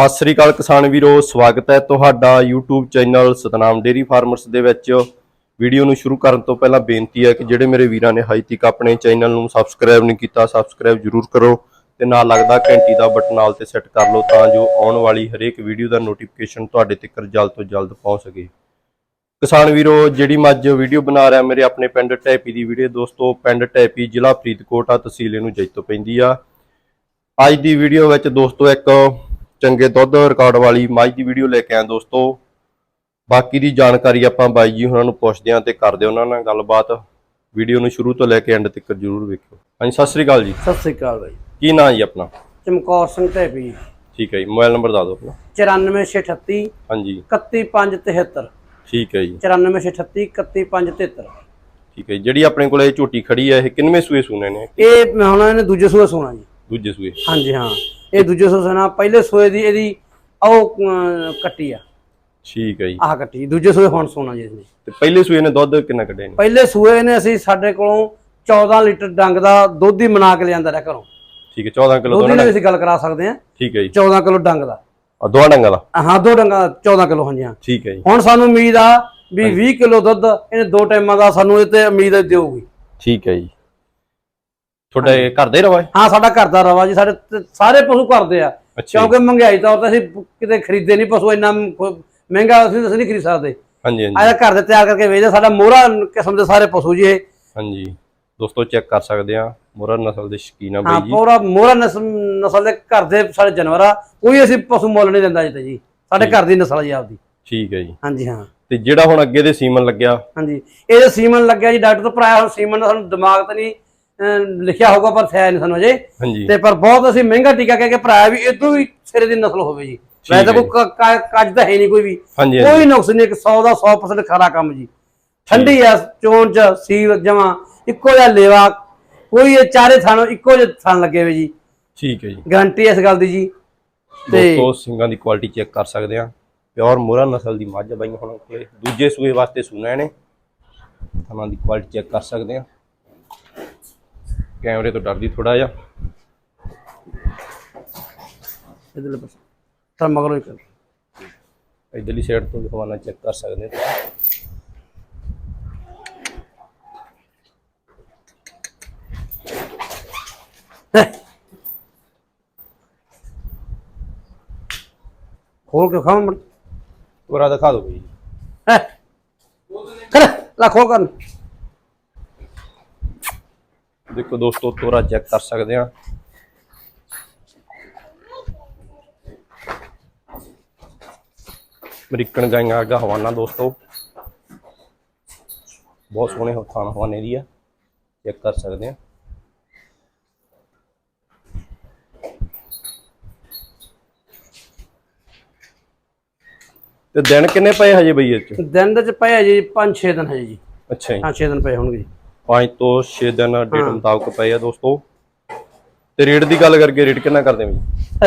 ਸਤਿ ਸ੍ਰੀ ਅਕਾਲ ਕਿਸਾਨ ਵੀਰੋ, ਸਵਾਗਤ ਹੈ ਤੁਹਾਡਾ YouTube channel Satnam dairy farmers ਦੇ ਵਿੱਚ। ਵੀਡੀਓ ਨੂੰ ਸ਼ੁਰੂ ਕਰਨ ਤੋਂ ਪਹਿਲਾਂ ਬੇਨਤੀ ਹੈ ਕਿ ਜਿਹੜੇ ਮੇਰੇ ਵੀਰਾਂ ਨੇ ਹਾਈ ਤੱਕ ਆਪਣੇ ਚੈਨਲ ਨੂੰ ਸਬਸਕ੍ਰਾਈਬ ਨਹੀਂ ਕੀਤਾ ਸਬਸਕ੍ਰਾਈਬ ਜਰੂਰ ਕਰੋ ਤੇ ਨਾਲ ਲੱਗਦਾ ਘੰਟੀ ਦਾ ਬਟਨ ਨਾਲ ਤੇ ਸੈੱਟ ਕਰ ਲਓ ਤਾਂ ਜੋ ਆਉਣ ਵਾਲੀ ਹਰੇਕ ਵੀਡੀਓ ਦਾ ਨੋਟੀਫਿਕੇਸ਼ਨ ਤੁਹਾਡੇ ਤੱਕ ਜਲਦ ਤੋਂ ਜਲਦ ਪਹੁੰਚ ਸਕੇ। ਕਿਸਾਨ ਵੀਰੋ, ਜਿਹੜੀ ਮੱਝ ਵੀਡੀਓ ਬਣਾ ਰਿਹਾ, ਮੇਰੇ ਆਪਣੇ ਪਿੰਡ ਟੈਪੀ ਦੀ ਵੀਡੀਓ, ਦੋਸਤੋ ਪਿੰਡ ਟੈਪੀ ਜ਼ਿਲ੍ਹਾ ਫਰੀਦਕੋਟ ਆ, ਤਹਿਸੀਲ ਇਹਨੂੰ ਜੈਤੋ ਪੈਂਦੀ ਆ। ਅੱਜ ਦੀ ਵੀਡੀਓ ਵਿੱਚ ਦੋਸਤੋ ਇੱਕ ਚੰਗੇ ਦੁੱਧ ਰਿਕਾਰਡ ਵਾਲੀ ਮੱਝ ਦੀ ਵੀਡੀਓ ਲੈ ਕੇ ਆਏ ਦੋਸਤੋ। ਬਾਕੀ ਦੀ ਜਾਣਕਾਰੀ ਆਪਾਂ ਬਾਈ ਜੀ ਉਹਨਾਂ ਨੂੰ ਪੁੱਛਦੇ ਆਂ ਤੇ ਕਰਦੇ ਉਹਨਾਂ ਨਾਲ ਗੱਲਬਾਤ। ਵੀਡੀਓ ਨੂੰ ਸ਼ੁਰੂ ਤੋਂ ਲੈ ਕੇ ਐਂਡ ਤੱਕ ਜਰੂਰ ਵੇਖਿਓ। ਹਾਂਜੀ ਸਤਿ ਸ੍ਰੀ ਅਕਾਲ ਜੀ। ਸਤਿ ਸ੍ਰੀ ਅਕਾਲ ਬਾਈ। ਕੀ ਨਾਂ ਜੀ ਆਪਣਾ? ਚਮਕੌਰ ਸਿੰਘ ਢੇਬੀ। ਠੀਕ ਹੈ ਜੀ ਮੋਬਾਈਲ ਨੰਬਰ ਦੱਸ ਦਿਓ ਆਪਣਾ। 94638 ਹਾਂਜੀ। 31573 ਠੀਕ ਹੈ ਜੀ। 94638 31573 ਠੀਕ ਹੈ। ਜਿਹੜੀ ਆਪਣੇ ਕੋਲੇ ਝੋਟੀ ਖੜੀ ਹੈ ਇਹ ਕਿੰਨਵੇਂ ਸੂਏ ਸੂਨੇ ਨੇ? ਇਹ ਮੈਂ ਹੁਣ ਇਹਨੇ ਦੂਜੇ ਸੂਏ ਸੋਣਾ ਜੀ। ਦੂਜੇ ਸੂਏ। ਹਾਂਜੀ ਹਾਂ। ਇਹ ਦੂਜੇ ਸੂਏ ਸੋਣਾ ਪਹਿਲੇ ਸੂਏ ਦੀ ਇਹਦੀ ਉਹ ਕੱਟੀ ਆ। ਠੀਕ ਹੈ ਜੀ। ਆਹ ਕੱਟੀ ਦੂਜੇ ਸੂਏ ਹੁਣ ਸੋਣਾ ਜੀ ਇਹਨੇ। ਤੇ ਪਹਿਲੇ ਸੂਏ ਨੇ ਦੁੱਧ ਕਿੰਨਾ ਕੱਢਿਆ ਨੇ ਪਹਿਲੇ ਸੂਏ ਨੇ ਅਸੀਂ ਸਾਡੇ ਕੋਲੋਂ 14 ਲੀਟਰ ਡੰਗ ਦਾ ਦੁੱਧ ਹੀ ਮਨਾ ਕੇ ਲਿਆਂਦਾ ਰਿਹਾ ਘਰੋਂ। ਠੀਕ ਹੈ 14 ਕਿਲੋ ਦੁੱਧ ਦੀ ਅਸੀਂ ਗੱਲ ਕਰਾ ਸਕਦੇ ਹਾਂ। ਠੀਕ ਹੈ ਜੀ। 14 ਕਿਲੋ ਡੰਗ ਦਾ। ਆ ਦੋ ਡੰਗਾ ਦਾ? ਹਾਂ ਦੋ ਡੰਗਾ 14 ਕਿਲੋ ਹਾਂਜੀ ਹਾਂ। ਠੀਕ ਹੈ ਜੀ। ਹੁਣ ਸਾਨੂੰ ਉਮੀਦ ਆ ਵੀ 20 ਕਿਲੋ ਦੁੱਧ ਇਹਨੇ ਦੋ ਟਾਈਮਾਂ ਦਾ ਸਾਨੂੰ ਇਹ ਤੇ ਉਮੀਦ ਦੇਊਗੀ ਠੀਕ ਹੈ ਜੀ। ਤੁਹਾਡੇ ਘਰ ਦੇ ਰਵਾ ਹਾਂ? ਸਾਡਾ ਘਰ ਦਾ ਰਵਾ ਜੀ ਸਾਡੇ ਤੇ ਸਾਰੇ ਪਸ਼ੂ ਘਰ ਦੇ ਆ। ਅੱਛਾ ਜੀ। ਕਿਉਂਕਿ ਮਹਿੰਗਾਈ ਤੌਰ ਤੇ ਅਸੀਂ ਕਿਤੇ ਖਰੀਦੇ ਨਹੀਂ ਪਸ਼ੂ ਇੰਨਾ ਮ- ਮਹਿੰਗਾ ਅਸੀਂ ਅਸੀਂ ਨਹੀਂ ਖਰੀਦ ਸਕਦੇ। ਹਾਂਜੀ ਹਾਂਜੀ। ਆਇਆ ਘਰ ਦੇ ਤਿਆਰ ਕਰਕੇ ਵੇਚਦੇ ਸਾਡਾ ਮੋਹਰਾ ਕਿਸਮ ਦੇ ਸਾਰੇ ਪਸ਼ੂ ਜੀ ਇਹ। ਹਾਂਜੀ। ਦੋਸਤੋ ਚੈੱਕ ਕਰ ਸਕਦੇ ਆ ਮੁਰਾ ਨਸਲ ਦੇ ਸ਼ਕੀਨ ਆ ਹਾਂ ਬਾਈ ਜੀ। ਪੂਰਾ ਮੋਹਰਾ ਨਸਲ ਨਸਲ ਦੇ ਘਰ ਦੇ ਸਾਡੇ ਜਾਨਵਰ ਆ ਕੋਈ ਅਸੀਂ ਪਸ਼ੂ ਮੁੱਲ ਨਹੀਂ ਦਿੰਦਾ ਜੀ ਤੇ ਜੀ। ਸਾਡੇ ਘਰ ਦੀ ਨਸਲ ਆ ਜੀ ਆਪਦੀ। ਠੀਕ ਹੈ ਜੀ। ਹਾਂਜੀ ਹਾਂ। ਤੇ ਜਿਹੜਾ ਹੁਣ ਅੱਗੇ ਦੇ ਸੀਮਨ ਲੱਗਿਆ? ਹਾਂਜੀ। ਇਹਦੇ ਸੀਮਨ ਲੱਗਿਆ ਜੀ ਡਾਕਟਰ ਤੋਂ ਭਰਾਇਆ ਹੁਣ ਸੀਮਨ ਦਾ ਸਾਨੂੰ ਦਿਮਾਗ ਤੇ ਨਹੀਂ ਲਿਖਿਆ ਹੋਊਗਾ ਪਰ ਥਿਆ ਨਹੀਂ ਸਾਨੂੰ ਅਜੇ। ਤੇ ਪਰ ਬਹੁਤ ਅਸੀਂ ਮਹਿੰਗਾ ਟੀਕਾ ਕਹਿ ਕੇ ਭਰਾਇਆ ਵੀ ਇਦੋਂ ਵੀ ਸਿਰੇ ਦੀ ਨਸਲ ਹੋਵੇ ਜੀ। ਵੈਸੇ ਤਾਂ ਕੋਈ ਕੱਜ ਤਾਂ ਹੈ ਨਹੀਂ ਕੋਈ ਵੀ। ਕੋਈ ਨੁਕਸ ਨਹੀਂ 100 ਦਾ 100% ਖਰਾ ਕੰਮ ਜੀ। ਠੰਡੀ ਆ ਚੋਣ ਚ ਸੀਲ ਜਮਾ ਇੱਕੋ ਜਿਹਾ ਲੇਵਾ ਕੋਈ ਇਹ ਚਾਰੇ ਥਾਣੋਂ ਇੱਕੋ ਜਿਹੇ ਥਣ ਲੱਗੇ ਹੋਏ ਜੀ। ਠੀਕ ਹੈ ਜੀ। ਗਾਰੰਟੀ ਇਸ ਗੱਲ ਦੀ ਜੀ। ਤੇ ਦੋਸਤੋ ਸਿੰਘਾਂ ਦੀ ਕੁਆਲਿਟੀ ਚੈੱਕ ਕਰ ਸਕਦੇ ਆ ਪਿਓਰ ਮੁਰਾ ਨਸਲ ਦੀ ਮੱਝ ਬਾਈ ਹੁਣ ਕੋਲੇ ਦੂਜੇ ਸੂਏ ਵਾਸਤੇ ਸੁਣਾ ਨੇ ਥਾਂ ਦੀ ਕੁਆਲਿਟੀ ਚੈੱਕ ਕਰ ਸਕਦੇ ਆ ਕੈਮਰੇ ਤੋਂ ਡਰਦੀ ਥੋੜਾ ਜਿਹਾ। ਇਧਰਲੇ ਪਾਸੇ। ਤਾਂ ਮਗਰੋਂ ਹੀ ਕਰ। ਇਧਰਲੀ ਸਾਈਡ ਤੋਂ ਵੀ ਹਵਾਨਾ ਚੈੱਕ ਕਰ ਸਕਦੇ ਆ ਖੋਲ ਕੇ ਖਾਵਾਂ ਮੜ। ਤੋਰਾ ਦਿਖਾ ਦਿਓ ਬਈ ਹੈ। ਕਰ ਲਾ ਖੋਲ ਕਰ ਦੇਖੋ ਦੋਸਤੋ ਤੋਰਾ ਚੈੱਕ ਕਰ ਸਕਦੇ ਆ ਅਮਰੀਕਨ ਗਾਈਆਂ ਦਾ ਹਵਾਨਾ ਦੋਸਤੋ। ਬਹੁਤ ਸੋਹਣੇ ਹਥਾਨ ਹਵਾਨੇ ਦੀ ਆ। ਚੈੱਕ ਕਰ ਸਕਦੇ ਆ ਤੇ ਦਿਨ ਕਿੰਨੇ ਪਏ ਹਜੇ ਬਈ ਇਹ ਚ? ਦਿਨ ਦੇ ਚ ਪਿਆ ਜੀ 5-6 ਦਿਨ ਹੈ ਜੀ। ਅੱਛਾ ਜੀ। ਹਾਂ 6 ਦਿਨ ਪਏ ਹੋਣਗੇ ਜੀ। 5 ਤੋਂ 6 ਦਿਨ ਡੇਟ ਮੁਤਾਬਕ ਪਏ ਆ ਦੋਸਤੋ। ਤੇ ਰੇਟ ਦੀ ਗੱਲ ਕਰਕੇ ਰੇਟ ਕਿੰਨਾ ਕਰਦੇ ਬਈ?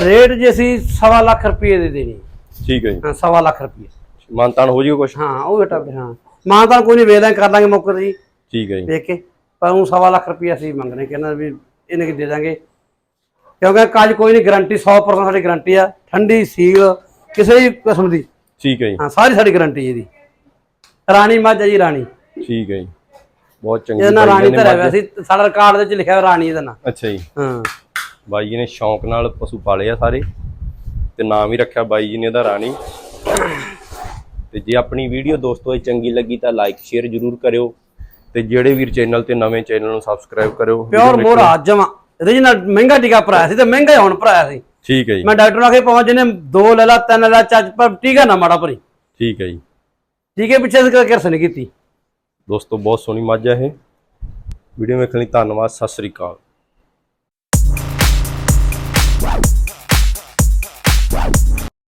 ਰੇਟ ਜੇ ਅਸੀਂ ਸਵਾ ਲੱਖ ਰੁਪਏ ਦੇ ਦੇਣੀ। ਠੀਕ ਹੈ ਜੀ। ਹਾਂ ਸਵਾ ਲੱਖ ਰੁਪਏ। ਮਾਨਤਾਨ ਹੋ ਜੀਓ ਕੁਛ? ਹਾਂ ਉਹ ਬੇਟਾ ਹਾਂ। ਮਾਂ ਤਾਂ ਕੋਈ ਨਹੀਂ ਵੇਖ ਲਾਂਗੇ ਕਰ ਲਾਂਗੇ ਮੌਕੇ ਤੇ ਜੀ। ਠੀਕ ਹੈ ਜੀ। ਦੇਖ ਕੇ। ਪਰ ਉਹ ਸਵਾ ਲੱਖ ਰੁਪਏ ਅਸੀਂ ਮੰਗਣੇ ਕਹਿੰਦਾ ਵੀ ਇਹਨੇ ਕੀ ਦੇ ਦਾਂਗੇ। ਕਿਉਂਕਿ ਕਾਜ ਕੋਈ ਨਹੀਂ ਗਾਰੰਟੀ 100% ਸਾਡੀ ਗਾਰੰਟੀ ਆ। ਠੰਡੀ ਸੀਲ ਕਿਸੇ ਵੀ ਕਿਸਮ ਦੀ। ਠੀਕ ਹੈ ਜੀ। ਹਾਂ ਸਾਰੀ ਸਾਡੀ ਗਾਰੰਟੀ ਇਹਦੀ ਰਾਣੀ ਮੱਝ ਆ ਜੀ ਰਾਣੀ। ਠੀਕ ਹੈ ਜੀ। ਬਹੁਤ ਚੰਗੀ ਇਹਦਾ ਰਾਣੀ ਧਰਿਆ ਹੋਇਆ ਸੀ ਸਾਡਾ ਰਿਕਾਰਡ ਦੇ ਵਿੱਚ ਲਿਖਿਆ ਰਾਣੀ ਇਹਦਾ ਨਾਂ ਅੱਛਾ ਜੀ। ਹਾਂ। ਬਾਈ ਜੀ ਨੇ ਸ਼ੌਂਕ ਨਾਲ ਪਸ਼ੂ ਪਾਲੇ ਆ ਸਾਰੇ ਤੇ ਨਾਮ ਹੀ ਰੱਖਿਆ ਬਾਈ ਜੀ ਨੇ ਇਹਦਾ ਰਾਣੀ। ਤੇ ਜੇ ਆਪਣੀ ਵੀਡੀਓ ਦੋਸਤੋ ਇਹ ਚੰਗੀ ਲੱਗੀ ਤਾਂ ਲਾਈਕ ਸ਼ੇਅਰ ਜਰੂਰ ਕਰਿਓ। ਤੇ ਜਿਹੜੇ ਵੀਰ ਚੈਨਲ ਤੇ ਨਵੇਂ ਚੈਨਲ ਨੂੰ ਸਬਸਕ੍ਰਾਈਬ ਕਰਿਓ ਪਿਓਰ ਮੋਹਰਾ ਜਮਾ। ਰੀਜਨਲ ਮਹਿੰਗਾ ਟੀਕਾ ਭਰਾਇਆ ਸੀ ਤੇ ਮਹਿੰਗਾ ਹੀ ਹੁਣ ਭਰਾਇਆ ਸੀ। ਠੀਕ ਹੈ ਜੀ। ਮੈਂ ਡਾਕਟਰ ਨਾਲ ਕੇ ਪਹੁੰਚ ਜਿਹਨੇ ਦੋ ਲੈ ਲਾ ਤਿੰਨ ਲੈ ਲਾ ਚੱਜ ਪਰ ਟੀਕਾ ਨਾ ਮਾੜਾ ਭਰੀ। ਠੀਕ ਹੈ ਜੀ। ਟੀਕੇ ਪਿੱਛੇ ਅਸੀਂ ਕਿਰਸ ਨਹੀਂ ਕੀਤੀ। ਦੋਸਤੋ ਬਹੁਤ ਸੋਹਣੀ ਮੱਝ ਹੈ ਇਹ। ਵੀਡੀਓ ਵੇਖਣ ਲਈ ਧੰਨਵਾਦ ਸਤਿ ਸ੍ਰੀ ਅਕਾਲ।